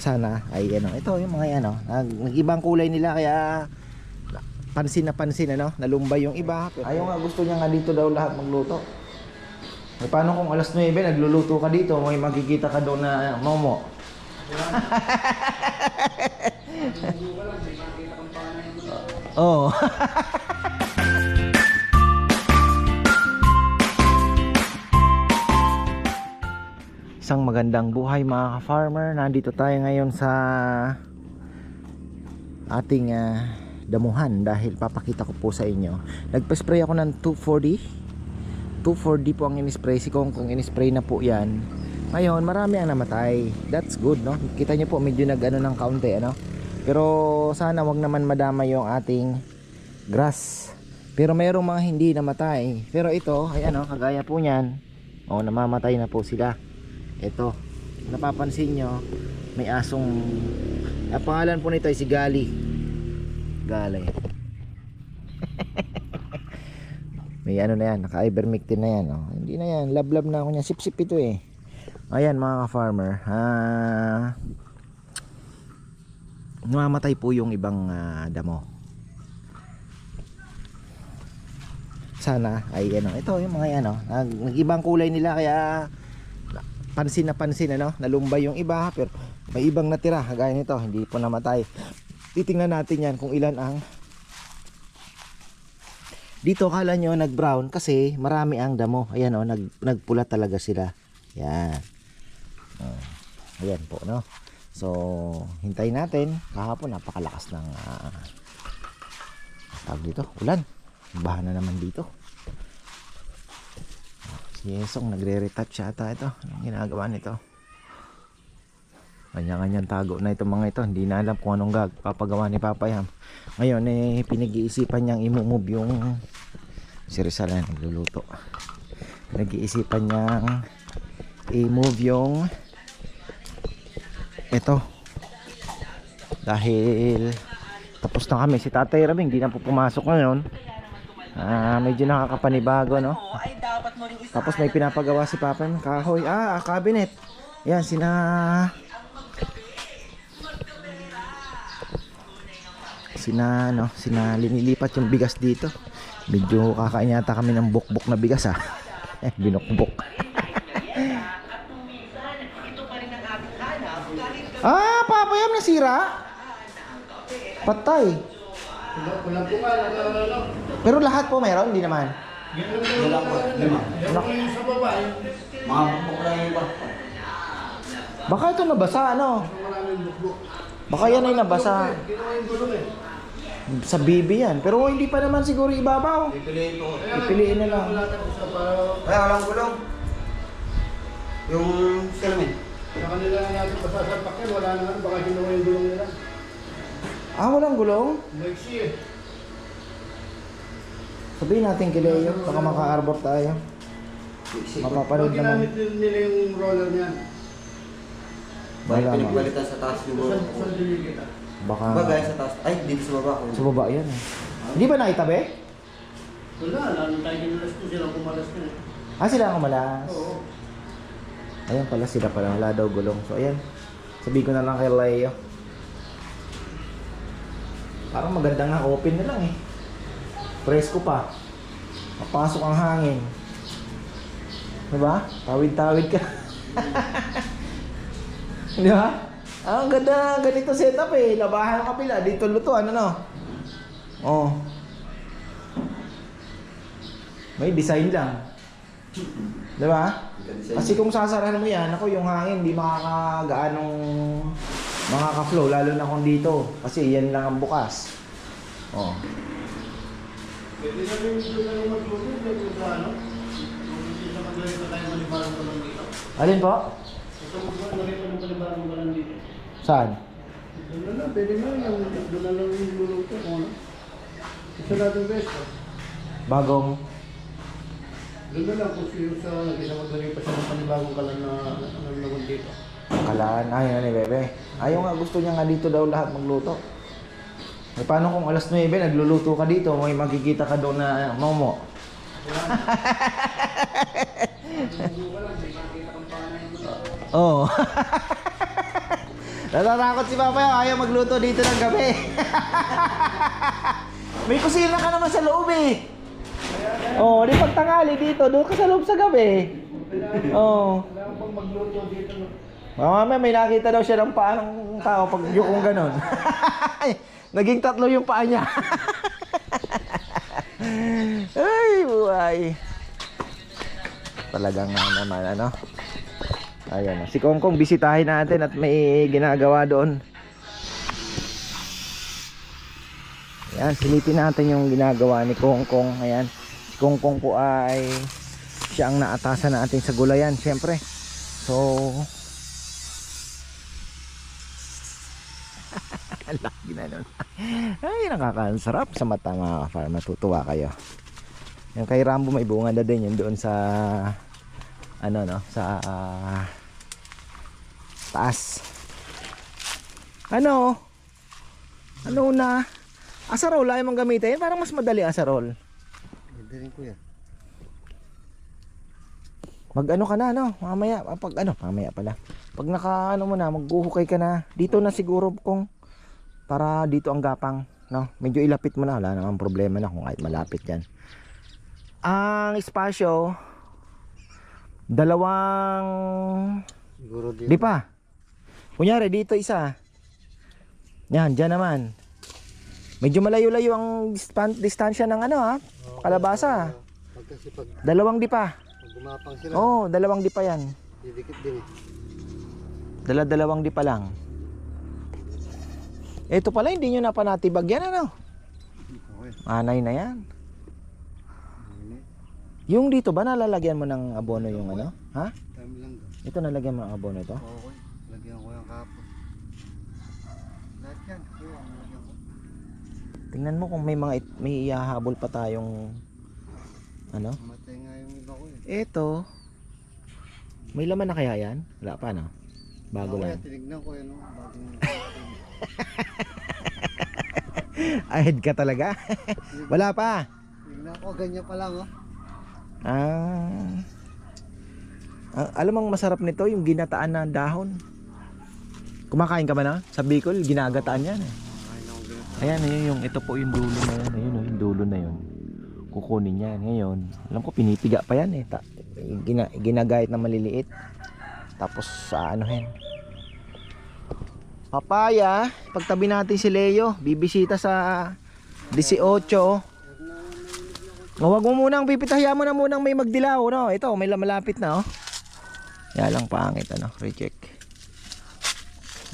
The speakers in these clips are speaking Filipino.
sana ay ano, ito yung mga yan, oh, nag, nag-ibang kulay nila kaya pansin na pansin ano, nalumbay yung iba. Ayaw nga gusto niya nga dito daw lahat magluto. Eh, paano kung alas 9 nagluluto ka dito, may makikita ka doon na momo. Oo. Isang magandang buhay mga ka-farmer. Nandito tayo ngayon sa ating ah, damuhan dahil papakita ko po sa inyo. Nagpa-spray ako ng 240. 240 po ang in-spray. Si Kong kung in-spray na po yan. Ngayon, marami ang namatay. That's good, no? Kita nyo po, medyo nag-ano ng kaunti, ano? Pero sana wag naman madama yung ating grass. Pero mayroong mga hindi namatay. Pero ito, ay ano, kagaya po niyan. Oh, namamatay na po sila. Ito, napapansin nyo, may asong, ang pangalan po nito ay si Gali. Gali. may ano na yan, naka-ivermectin na yan. Oh. Hindi na yan, lablab na ako niya. Sip-sip ito eh. Ayan mga ka-farmer. Ah, namamatay po yung ibang ah, damo. Sana ay ano, ito yung mga yan, oh, nag, nag-ibang kulay nila kaya pansin na pansin ano, nalumbay yung iba pero may ibang natira kagaya nito, hindi po namatay. Titingnan natin yan kung ilan ang dito kala nyo nag brown kasi marami ang damo. Ayan oh nag, nagpula talaga sila. Yan. Oh, ayan po no? So hintayin natin. Kahapon napakalakas ng uh, tawag dito ulan. Baha na naman dito Yesong nagre-retouch ata ito. Anong ginagawa nito? Kanya-kanyang tago na itong mga ito. Hindi na alam kung anong gag papagawa ni Papa Yam. Ngayon eh pinag-iisipan niyang i-move yung si Rizal na nagluluto. Pinag-iisipan niyang i-move yung ito. Dahil tapos na kami si Tatay Raming hindi na po pumasok ngayon. Ah, medyo nakakapanibago no. Tapos may pinapagawa si Papa ng kahoy. Ah, ah, cabinet. Yan, sina... Sina, no, sina linilipat yung bigas dito. Medyo kakain yata kami ng bukbok na bigas ah. Eh, binukbok. Ah, Papa Yam nasira. Patay. Pero lahat po meron, hindi naman. Anak. Baka ito nabasa, ano? Baka yan ay nabasa. Sa bibi yan. Pero hindi pa naman siguro ibabaw. Pipiliin na lang. Kaya walang gulong. Yung salamin. Sa kanila na natin pasasapakin, wala na baka ginawa yung gulong nila. Ah, walang gulong? Lexi eh. Sabihin natin kay Leo. Baka maka-arbor tayo. Mapapanood naman. ginamit din nila yung roller niyan. Balik Wala pinagpalitan sa taas yung Saan saan dilig kita? Baka... Bagay sa taas. Ay, dito sa baba. Sa baba yan eh. Hindi ba nakitabi? Wala, lalo tayo ginulas ko sila kumalas na eh. Ah, sila ang umalas. Oo. Ayun pala sila pala. Wala daw gulong. So, ayan. Sabihin ko na lang kay Leo. Parang maganda nga open na lang eh. Presko pa. Papasok ang hangin. Diba? Tawid-tawid ka. Di ba? Ah, ang ganda ganito setup eh. Labahan ng kapila. Dito lutuan ano. Oh. May design lang. Di ba? Kasi kung sasarahan mo yan, ako yung hangin, di makakagaanong makaka-flow, lalo na kung dito. Kasi yan lang ang bukas. Oh. Pwede na rin yung gulong yung magluto, pwede sa ano. Kung hindi sa tayo malibarang ko lang dito. Alin po? Ito maglagay pa ng malibarang ko lang dito. Saan? Doon na lang, pwede na yung doon na lang yung luluto kung ano. Isa natin best. Bagong Doon na lang kung siyo sa maglagay pa siya ng panibagong kalan na ano naman dito. kalaan. Ayaw na ni Bebe. Ayaw nga, gusto niya nga dito daw lahat magluto. Eh, paano kung alas 9, nagluluto ka dito, may makikita ka doon na momo. Oo. Natatakot si Papa yung ayaw magluto dito ng gabi. May kusina ka naman sa loob eh. Oh, di pag tangali dito, doon ka sa loob sa gabi. Oh. Kailangan pang magluto dito. Mamaya may nakita daw siya ng paa ng tao pag yung ganon. Naging tatlo yung paa niya. Ay, buhay. Talagang nga naman, ano? Ayan, si Kongkong bisitahin natin at may ginagawa doon. Ayan, silipin natin yung ginagawa ni Kongkong. Ayan, si Kongkong po ay siya ang naatasan natin sa gulayan, syempre. So, Ang laki na nun. Ay, nakakasarap sa mata mga ka-farm. Matutuwa kayo. Yung kay Rambo may bunga na din yun doon sa ano no, sa ah, taas. Ano? Ano na? Asarol ay mong gamitin? Parang mas madali asarol. Hindi rin kuya. Mag ano ka na no? Mamaya pag ano, mamaya pala. Pag naka ano mo na, magbuhukay ka na. Dito na siguro kung para dito ang gapang, no? Medyo ilapit mo na, wala namang problema na kung kahit malapit 'yan. Ang espasyo dalawang Siguro di pa. Kunyari dito isa. Yan, diyan naman. Medyo malayo-layo ang distan- distansya ng ano ha, kalabasa. Dalawang di pa. Oh, dalawang di pa 'yan. didikit din eh. Dala-dalawang di pa lang. Ito pala, hindi nyo napanatibag yan, ano? Anay na yan. Yung dito ba, nalalagyan mo ng abono yung ano? Ha? Ito nalagyan mo ng abono ito? Okay. Lagyan ko yung kapon. Lahat yan. Ko. Tingnan mo kung may mga may ihahabol pa tayong ano? Matay nga yung iba ko eh. Ito. May laman na kaya yan? Wala pa, no? Bago Ako, lang. Kuya, tinignan ko yun. Bagong Ahead ka talaga? Wala pa. Tignan ko, ganyan pa lang oh. Ah. Ah, alam mo ang masarap nito, yung ginataan na dahon. Kumakain ka ba na? Sa Bicol, ginagataan yan eh. Ayan, yun yung, ito po yung dulo na yun. Ayun, oh, yung dulo na yun. Kukunin yan. Ngayon, alam ko, pinipiga pa yan eh. Ta, gina, ginagayat na maliliit. Tapos, sa ano yan. Papaya, pagtabi natin si Leo, bibisita sa 18. oh. Wag mo munang pipitahiya mo na munang may magdilaw, no? Ito, may malapit na, oh. Yan lang pangit, ano? Recheck.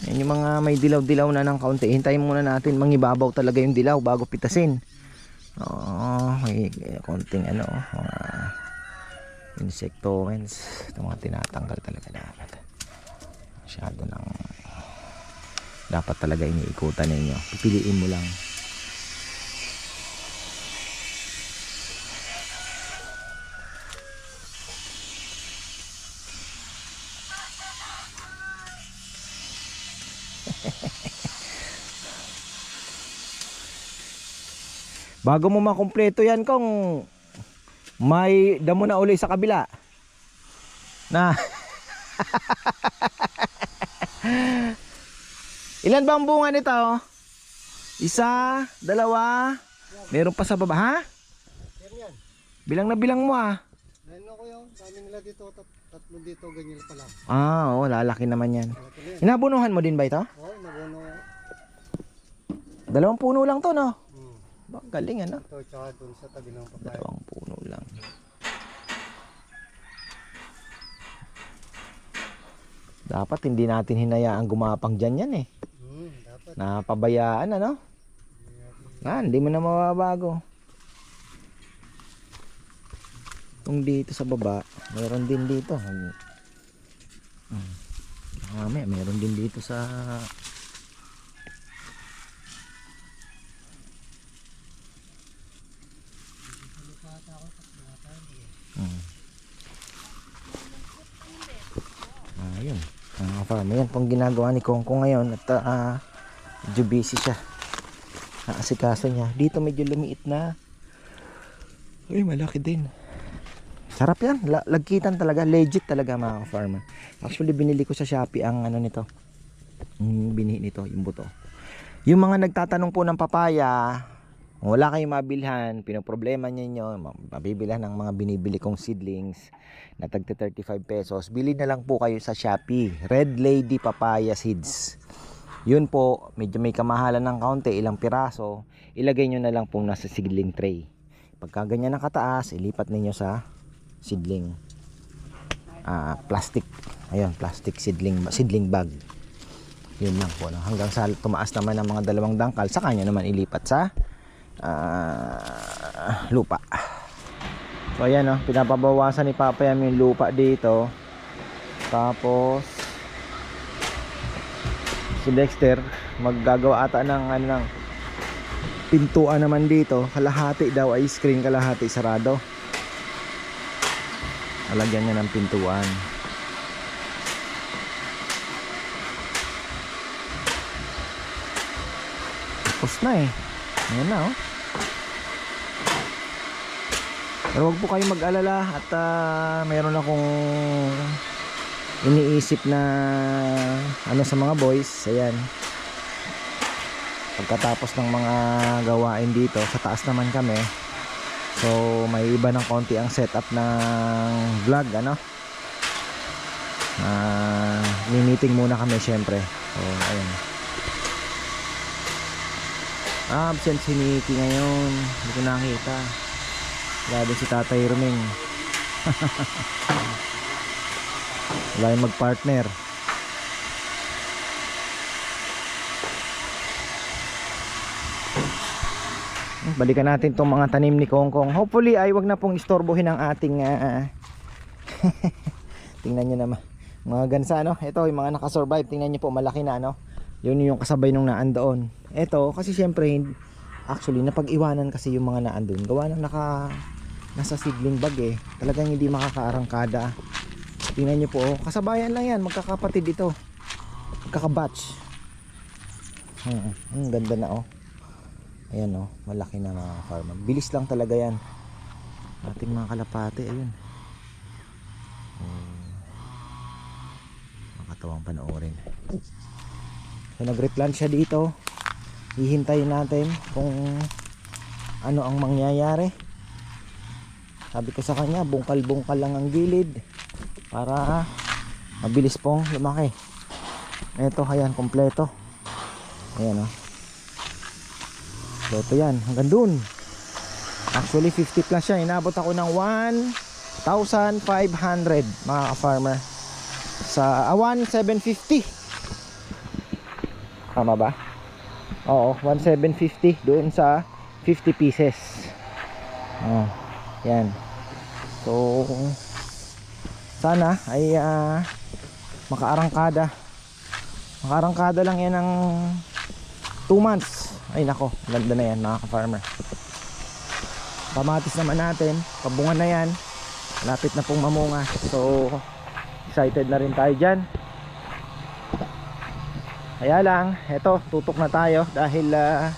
Yan yung mga may dilaw-dilaw na ng kaunti. Hintayin muna natin mangibabaw talaga yung dilaw bago pitasin. Oo, may konting ano, mga insectoens. Ito mga tinatanggal talaga dapat. Masyado ng dapat talaga iniikutan ninyo. Pipiliin mo lang. Bago mo makumpleto yan kung may damo na uli sa kabila. Na. Ilan ba ang bunga nito? Isa, dalawa, meron pa sa baba, ha? Yan yan. Bilang na bilang mo ah. Ano ko yun? Dami nila dito. Tat tatlo dito. Ganyan pa lang. Ah, oo, lalaki naman yan. Inabunuhan mo din ba ito? Oo, nabuno. Dalawang puno lang to, no? Hmm. Ba, galing ano? Ito, tsaka dun sa tabi ng papaya. Dalawang puno lang. Dapat hindi natin hinayaan gumapang dyan yan eh. Napabayaan ano? Ah, hindi mo na mababago. Kung dito sa baba, meron din dito. Hmm. Mamaya, meron din dito sa Hmm. Ayun. Mga farm. Yan pong ginagawa ni Kongko ngayon at ah, medyo busy siya. Naasikaso niya. Dito medyo lumiit na. Uy, malaki din. Sarap yan. La- lagkitan talaga. Legit talaga mga farmer. Actually, binili ko sa Shopee ang ano nito. Yung binhi nito, yung buto. Yung mga nagtatanong po ng papaya, wala kayong mabilhan, pinoproblema ninyo, ma- mabibilhan ng mga binibili kong seedlings na tagti 35 pesos, bili na lang po kayo sa Shopee. Red Lady Papaya Seeds. Yun po, medyo may kamahalan ng kaunti, ilang piraso, ilagay nyo na lang po nasa seedling tray. Pagka ganyan ang ilipat ninyo sa seedling ah, plastic. Ayun, plastic seedling seedling bag. Yun lang po. No? Hanggang sa tumaas naman ng mga dalawang dangkal, sa kanya naman ilipat sa ah, lupa. So ayan no, pinapabawasan ni Papa Yam yung lupa dito. Tapos si Dexter maggagawa ata ng ano ng pintuan naman dito. Kalahati daw ay screen, kalahati sarado. Alagyan niya ng pintuan. Tapos na eh. Ayan na oh. Pero wag po kayong mag-alala at ah, mayroon akong iniisip na ano sa mga boys. Ayan. Pagkatapos ng mga gawain dito, sa taas naman kami. So, may iba ng konti ang setup ng vlog, ano? Ah, meeting muna kami syempre. So, ayun. Ah, absent si Nikki ngayon. Hindi ko nakita. Grabe si Tatay Ruming. Wala yung mag-partner. Balikan natin tong mga tanim ni Kongkong. Hopefully ay wag na pong istorbohin ang ating ah, Tingnan niyo naman. Mga gansa no. Ito yung mga nakasurvive. Tingnan niyo po malaki na no. Yun yung kasabay nung naan doon. Ito kasi syempre actually napag-iwanan kasi yung mga naan doon. Gawa ng naka nasa seedling bag eh. Talagang hindi makakaarangkada. Tingnan niyo po. oh. Kasabayan lang yan. Magkakapatid ito. Magkakabatch. Hmm, hmm, ganda na oh. Ayan oh, malaki na mga farmer. Bilis lang talaga yan. Ating mga kalapate, ayun. Hmm. Makatawang panoorin. So nag-replant siya dito. Hihintayin natin kung ano ang mangyayari. Sabi ko sa kanya, bungkal-bungkal lang ang gilid para mabilis pong lumaki. Ito, ayan, kompleto. Ayan oh. So ito yan, hanggang dun. Actually 50 plus siya. Inabot ako ng 1,500 mga ka-farmer. Sa ah, 1,750. Tama ba? Oo, 1,750 doon sa 50 pieces. Oh, yan. So sana ay ah, makaarangkada. Makaarangkada lang yan ng 2 months. Ay nako, ganda na yan mga ka-farmer. Pamatis naman natin, pabunga na yan. Lapit na pong mamunga. So, excited na rin tayo dyan. Kaya lang, eto, tutok na tayo dahil ah,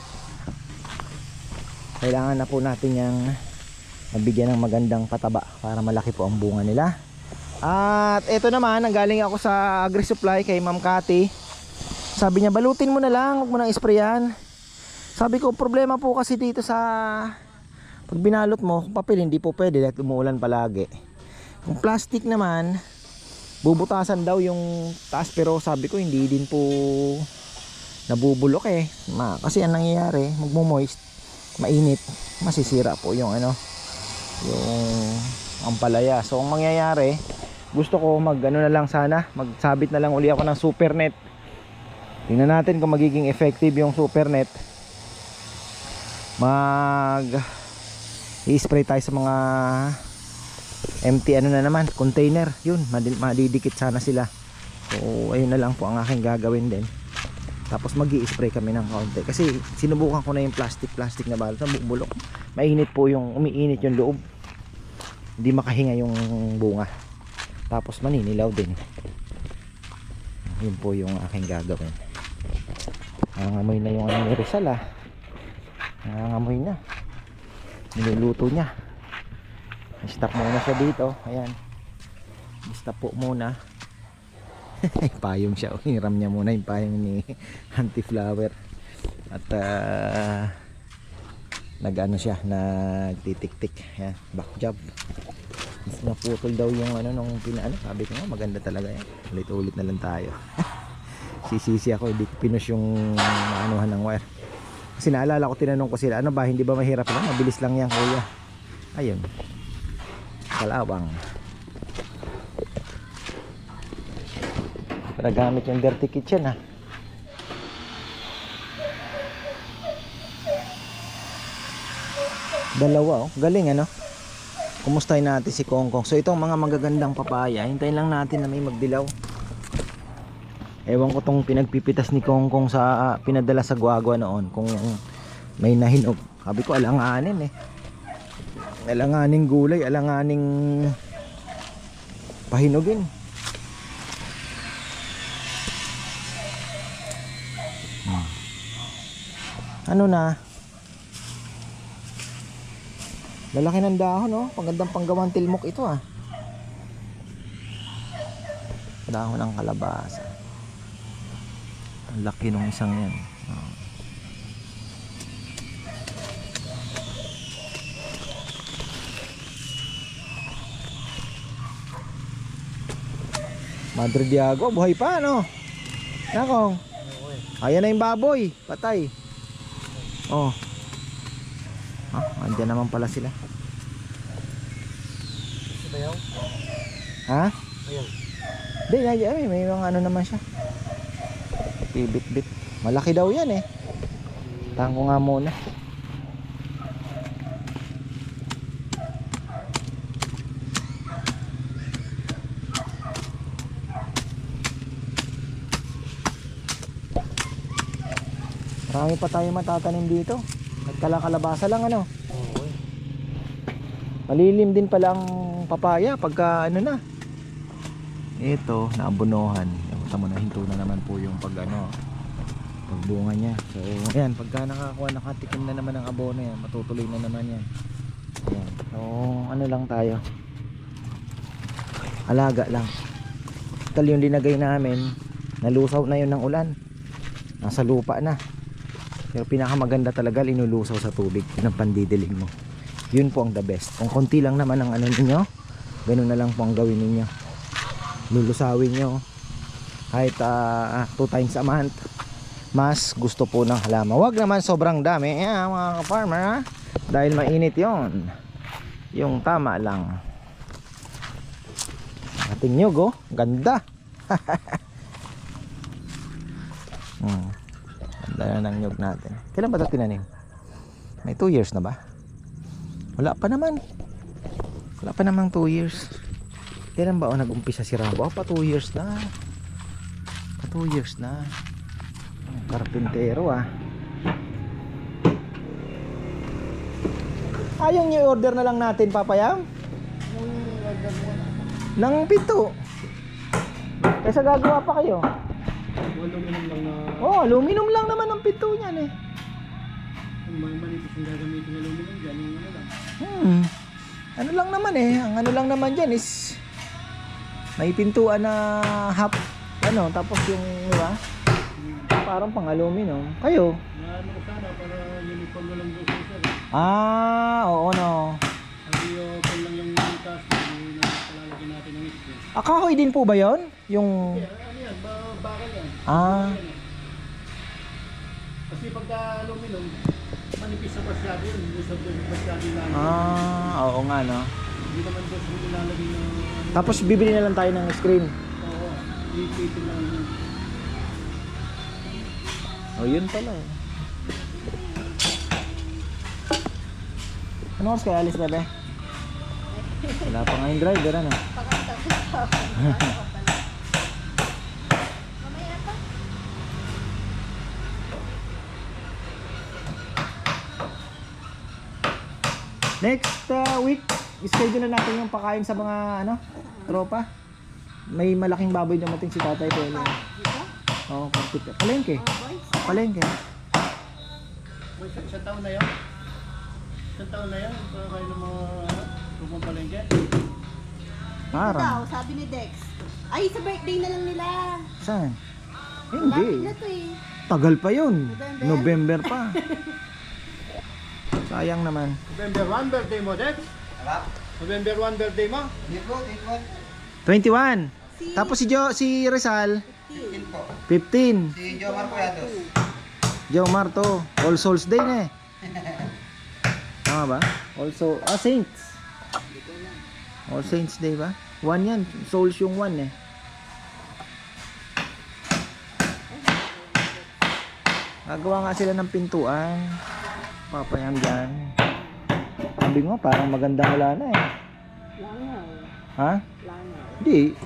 kailangan na po natin yung mabigyan ng magandang pataba para malaki po ang bunga nila. At eto naman, nanggaling ako sa Agri Supply kay Ma'am Cathy. Sabi niya, balutin mo na lang, huwag mo nang isprayan. Sabi ko, problema po kasi dito sa pag binalot mo, kung papel hindi po pwede dahil umuulan palagi. Kung plastic naman, bubutasan daw yung taas pero sabi ko hindi din po nabubulok eh. Ma, kasi ang nangyayari, magmo-moist, mainit, masisira po yung ano, yung ampalaya. So ang mangyayari, gusto ko mag ano na lang sana, magsabit na lang uli ako ng super net. Tingnan natin kung magiging effective yung super net. Mag i-spray tayo sa mga empty ano na naman, container. Yun, madi- madidikit sana sila. So ayun na lang po ang aking gagawin din. Tapos mag spray kami ng kaunti. Kasi sinubukan ko na yung plastic plastic na balot na bulok. Mainit po yung umiinit yung loob. Hindi makahinga yung bunga. Tapos maninilaw din. Yun po yung aking gagawin. Nangangamoy na yung ano ni Rizal ah. Nangangamoy na. Niluluto niya. Stop muna siya dito. Ayan. Stop po muna. payong siya. Oh, Hiram niya muna yung payong ni Auntie Flower. At ah, nag-ano siya, nagtitik-tik. Yan, back job. Mas naputol daw yung ano nung pinaano. Sabi ko maganda talaga yan. Ulit-ulit na lang tayo. Sisisi ako, hindi pinush yung maanuhan ng wire. Kasi naalala ko, tinanong ko sila, ano ba, hindi ba mahirap lang? Mabilis lang yan, kuya. Ayun. Kalawang. Para gamit yung dirty kitchen ha. Dalawa oh. Galing ano? Kumustahin natin si Kongkong. So itong mga magagandang papaya, hintayin lang natin na may magdilaw. Ewan ko tong pinagpipitas ni Kongkong sa ah, pinadala sa Guagua noon kung may nahinog. Sabi ko alanganin eh. Alanganing gulay, alanganing pahinugin. Hmm. Ano na? Lalaki ng dahon, no? Pagandang panggawang tilmok ito, ah. Dahon ng kalabasa. Ang laki nung isang yan. Oh. Madre Diago, buhay pa, no? Nakong. Ayan na yung baboy. Patay. Oh. Andyan naman pala sila. Bayaw? Ha? Bayaw. Hindi, ay, ay, may mga ano naman siya. Pibit-bit. Malaki daw yan eh. Tango nga muna. Marami pa tayo matatanim dito. At kalakalabasa lang ano. Malilim din pala ang papaya pagka ano na. Ito, naabunuhan. Yung mo na hinto na naman po yung pag ano, pagbunga niya. So, ayan, pagka nakakuha, nakatikim na naman ng abono yan, matutuloy na naman yan. Ayan. So, ano lang tayo. Alaga lang. Tal yung linagay namin, nalusaw na yun ng ulan. Nasa lupa na. Pero pinakamaganda talaga linulusaw sa tubig, yun ang pandidilig mo. Yun po ang the best. Kung konti lang naman ang ano ninyo, ganun na lang po ang gawin ninyo. Lulusawin nyo kahit ah, two times a month. Mas gusto po ng halaman. Huwag naman sobrang dami, yeah, mga farmer ha. Dahil mainit yon. Yung tama lang. Ating nyug oh, ganda. hmm. Ganda na ng nyug natin. Kailan ba ito tinanim? May 2 years na ba? Wala pa naman. Wala pa namang 2 years. Kailan ba o nag-umpisa si Rambo? Ah, pa 2 years na. Pa 2 years na. Ang Karpintero ah. Ah, yung i-order na lang natin, papayam? Nang pito. Kaysa gagawa pa kayo. Aluminum lang na Oh, aluminum lang naman ang pito niyan eh. may manipis yung gagamitin ng aluminum dyan. Yung ano lang. Hmm. Ano lang naman eh, ang ano lang naman dyan is may pintuan na half ano, tapos yung, di ba? Parang pang aluminum. Kayo? Ano ko sana para uniform na lang doon sir. Ah, oo no. Hindi open lang yung task. Na palalagyan natin ng screen. Ah, kahoy din po ba yon? Yung, Kaya ano yan, ba bakal yan. ah, Kasi pagka aluminum, manipis sa masyado yun. Hindi sa doon masyado lang. ah, oo nga no. Hindi naman doon sa nilalagay ng ano. Tapos bibili na lang tayo ng screen. Oo, ipitin lang yun. Oh, yun pala eh. Ano oras kaya alis bebe? Wala pa nga yung driver ano? Next uh, week, schedule na natin yung pakain sa mga ano, tropa. May malaking baboy dumating si Tatay Pelo. Oo, oh, palengke. Palengke. May isang, isang taon na yun? Isang taon na yun? Ito kayo ng mga ano, lumang palengke? Parang. Daw, sabi ni Dex. Ay, sa birthday na lang nila. Saan? Lapit Hindi. na to eh. Tagal pa yun. November? November pa. Sayang naman. November 1 birthday mo, Dex? November 1 birthday mo? 21. Si Tapos si Jo, si Rizal, Tim. 15. Si Jomar Cuyados. Jo Marto, All Souls Day na eh. Tama ba? Also, ah, Saints. All Saints Day ba? One yan. Souls yung one eh. Nagawa nga sila ng pintuan. Papayam dyan. Sabi mo, parang magandang wala na eh. Langaw. Ha? Langaw. Hindi.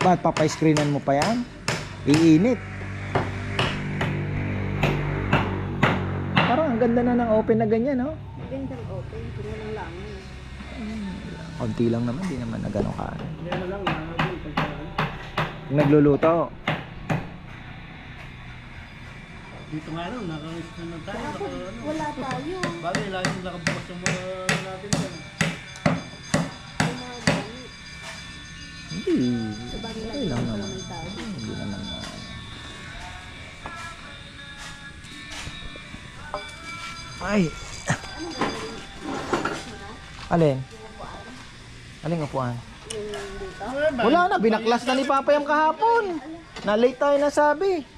Ba't papay-screenan mo pa yan? Iinit. Parang ang ganda na ng open na ganyan, no? Magandang open. Kung walang langaw. Konti lang naman, di naman na gano'ng ka. Hindi na lang, pagka... Nagluluto. Dito nga lang, nakaris na lang tayo. Naka, ano. wala tayo. Bagay, laging nakabukas yung mga natin dyan. Yung mga gamit. Hindi. Bagay lang lang naman. Hindi naman na. Ay. Alin? Alin upuan? Wala na, binaklas na ni Papa yung kahapon. Na late tayo nasabi.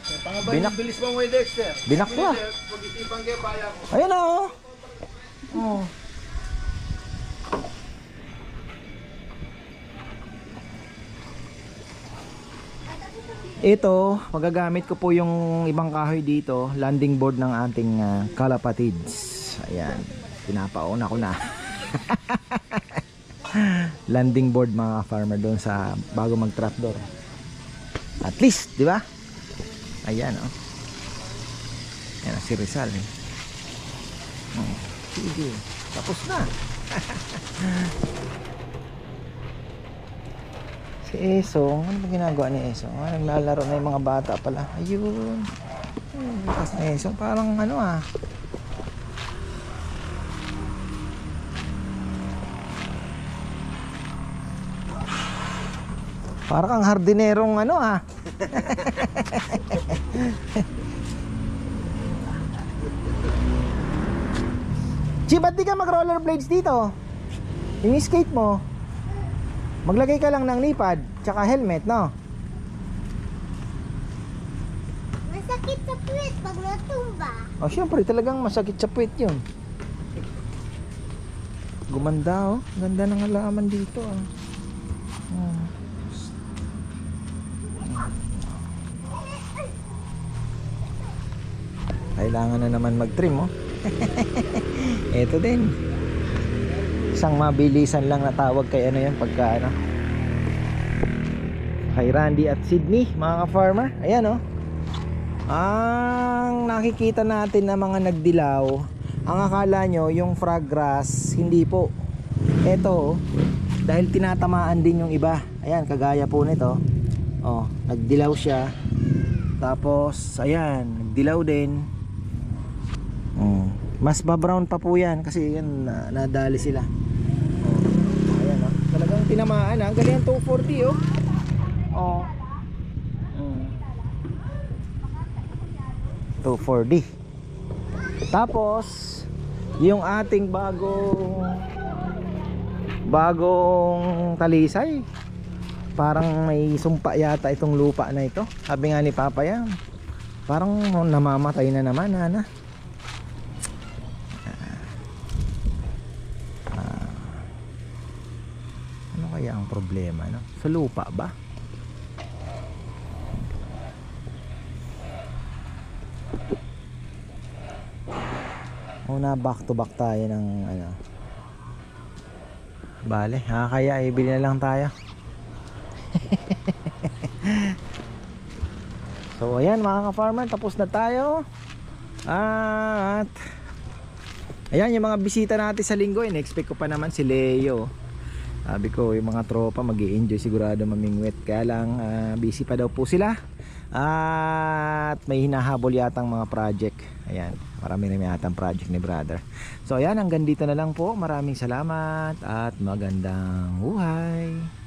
Pangabay Binak- bilis mo mo, Dexter. Binakla. Pag-isipan kayo, paya ko. Ayan na oh. Oh. Ito, magagamit ko po yung ibang kahoy dito, landing board ng ating uh, kalapatids. Ayan, pinapauna ko na. landing board mga farmer doon sa bago mag trapdoor. At least, di ba? Ayan oh. Ayan si Rizal eh. Oh, sige, tapos na. si Esong, ano ba ginagawa ni Esong? Ah, naglalaro na yung mga bata pala. Ayun. Ayun, bukas na Esong. Parang ano ah. Parang kang hardinerong ano ah. Chi, ba't di ka mag rollerblades dito? Yung skate mo, maglagay ka lang ng nipad, tsaka helmet, no? Masakit sa puwet pag natumba. O, syempre, talagang masakit sa puwet yun. Gumanda, oh. Ganda ng halaman dito, ah. Kailangan na naman mag-trim, oh. Ito din. Isang mabilisan lang na tawag kay ano yan pagka ano. Kay Randy at Sydney, mga ka-farmer. Ayan, oh. Ang nakikita natin na mga nagdilaw, ang akala nyo yung frog grass, hindi po. Ito, oh, dahil tinatamaan din yung iba. Ayan, kagaya po nito. Oh, nagdilaw siya. Tapos, ayan, nagdilaw din. Mas ba-brown pa po yan kasi yan na, nadali sila. Oh, ayan, oh. Talagang tinamaan. ah. Ang galing 240 oh. Oh. Mm. 240 tapos yung ating bagong bagong talisay parang may sumpa yata itong lupa na ito sabi nga ni Papa yan parang namamatay na naman nana Ah. ano kaya ang problema no? sa lupa ba? Una back to back tayo ng ano. Bale, ha kaya ibili na lang tayo. so ayan mga ka-farmer, tapos na tayo. At Ayan yung mga bisita natin sa linggo, in-expect ko pa naman si Leo. Sabi ko, yung mga tropa mag enjoy sigurado mamingwit. Kaya lang, ah, busy pa daw po sila. At may hinahabol yatang mga project. Ayan, marami rin yatang project ni brother. So ayan, hanggang dito na lang po. Maraming salamat at magandang buhay.